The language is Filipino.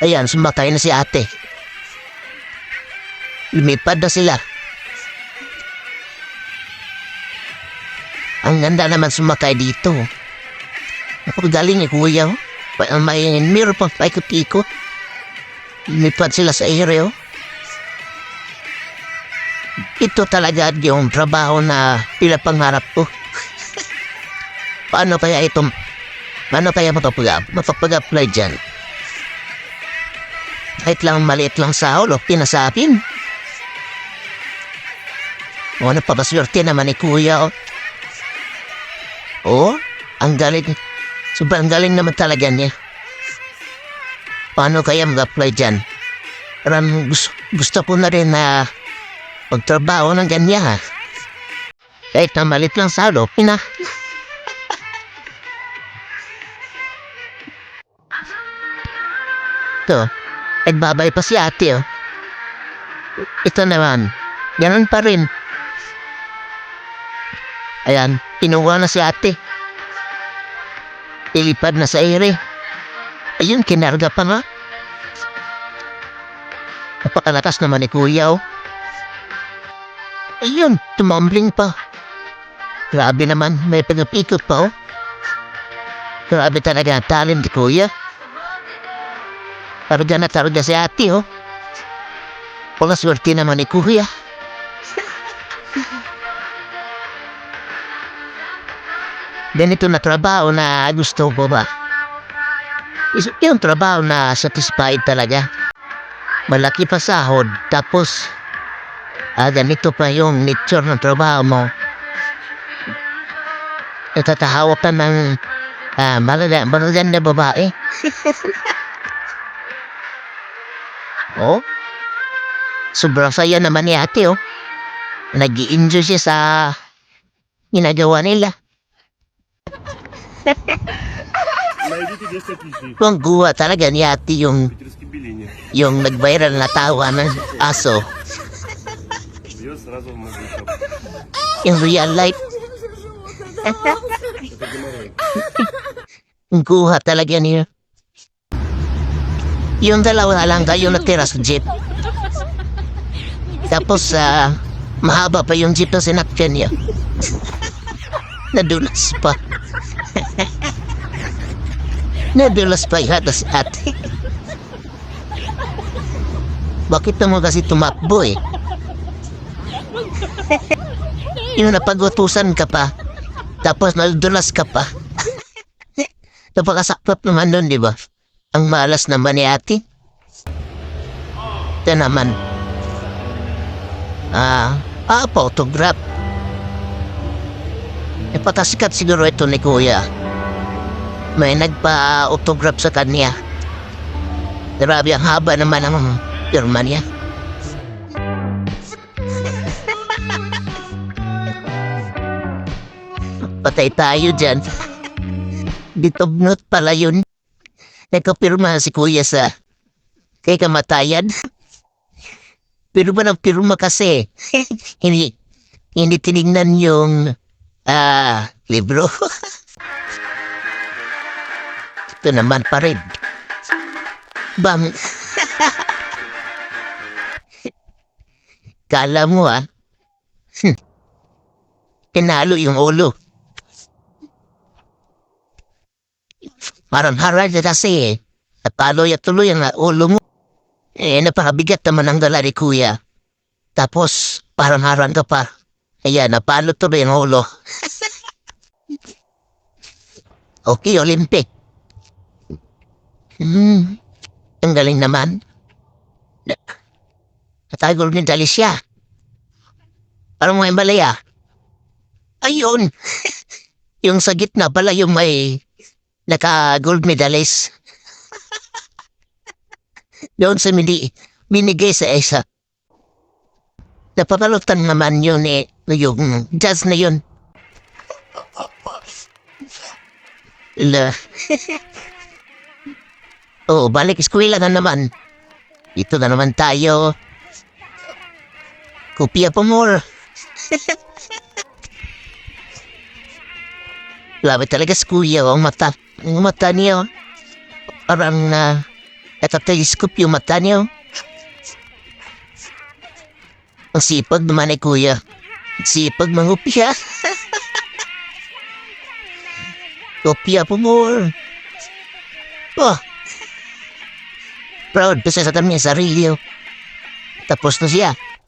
Ayan, sumakay na si ate. Lumipad na sila. Ang ganda naman sumakay dito. Napagaling ni kuya. oh. May mirror pang paikot-ikot. Lumipad sila sa ere. oh. Ito talaga yung trabaho na pila pangarap ko. Paano kaya itong... Paano kaya mapapag- mapapag-apply dyan? Kahit lang maliit lang sa ulo, pinasapin. O, napapaswerte naman ni kuya, oh. Oo, ang galing. Sobrang galing naman talaga niya. Paano kaya mag-apply dyan? Parang gusto, gusto ko na rin na magtrabaho ng ganyan. Kahit na malit lang sa ulo, pina. Ito, nagbabay pa si ate, oh. Ito naman, ganun pa rin. Ayan, pinuha na si ate. Ilipad na sa ere. Ayun, kinarga pa nga. Napakalakas naman ni kuya, oh. Ayun, tumambling pa. Grabe naman, may pagapikot pa, oh. Grabe talaga ang talent ni kuya. Targa na targa si ate, oh. Wala swerte naman ni kuya. Ganito na trabaho na gusto ko ba? Is- Yung trabaho na satisfied talaga. Malaki pa sahod, tapos ah, ganito pa yung nature ng trabaho mo. Natatahawak ka ng ah, malala, malala na babae. Oh? Sobrang saya naman ni ate oh. nag enjoy siya sa ginagawa nila. Kung guha talaga ni ate yung yung nag-viral na tawa ng aso. In real life. Guha talaga niya. Yung dalawa na lang kayo natira sa jeep. Tapos, ah, mahaba pa yung jeep na sinakyan niya. Nadulas pa. Nadulas pa yata si ate. Bakit mo kasi tumakbo eh? yung napagutusan ka pa, tapos nadulas ka pa. Napakasakpat naman nun, di ba? Ang malas naman ni ate. Ito naman. Ah, ah, photograph. E patasikat siguro ito ni kuya. May nagpa-autograph sa kanya. Grabe ang haba naman ang pirma niya. Patay tayo dyan. Ditobnot pala yun. Nagkapirma si kuya sa kay kamatayan. Pirma ng pirma kasi. hindi, hindi tinignan yung ah, libro. Ito naman pa rin. Bam. Kala mo ah. Tinalo yung ulo. Parang harad na kasi eh. Ya tuloy ang ulo mo. Eh, napakabigat naman ang dala kuya. Tapos, parang harang ka pa. Ayan, napalo tuloy ang ulo. okay, Olympic. Hmm, ang galing naman. Na- Natagol ni dali siya. Parang may balaya. Ayun. yung sa gitna pala yung may naka-gold medalist. Doon sa mini, binigay sa isa. Napapalutan naman yun eh, yung jazz na yun. La. oh, balik eskwela na naman. Dito na naman tayo. Kopya pa more. Grabe talaga si kuya, ang mata. Ang mata niya, oh. parang na Natateleskop yung mata niyo. Ang sipag naman ni kuya. Sipag mangupya. Kopya po more. Oh. Proud kasi sa kanya sarili. Tapos na siya.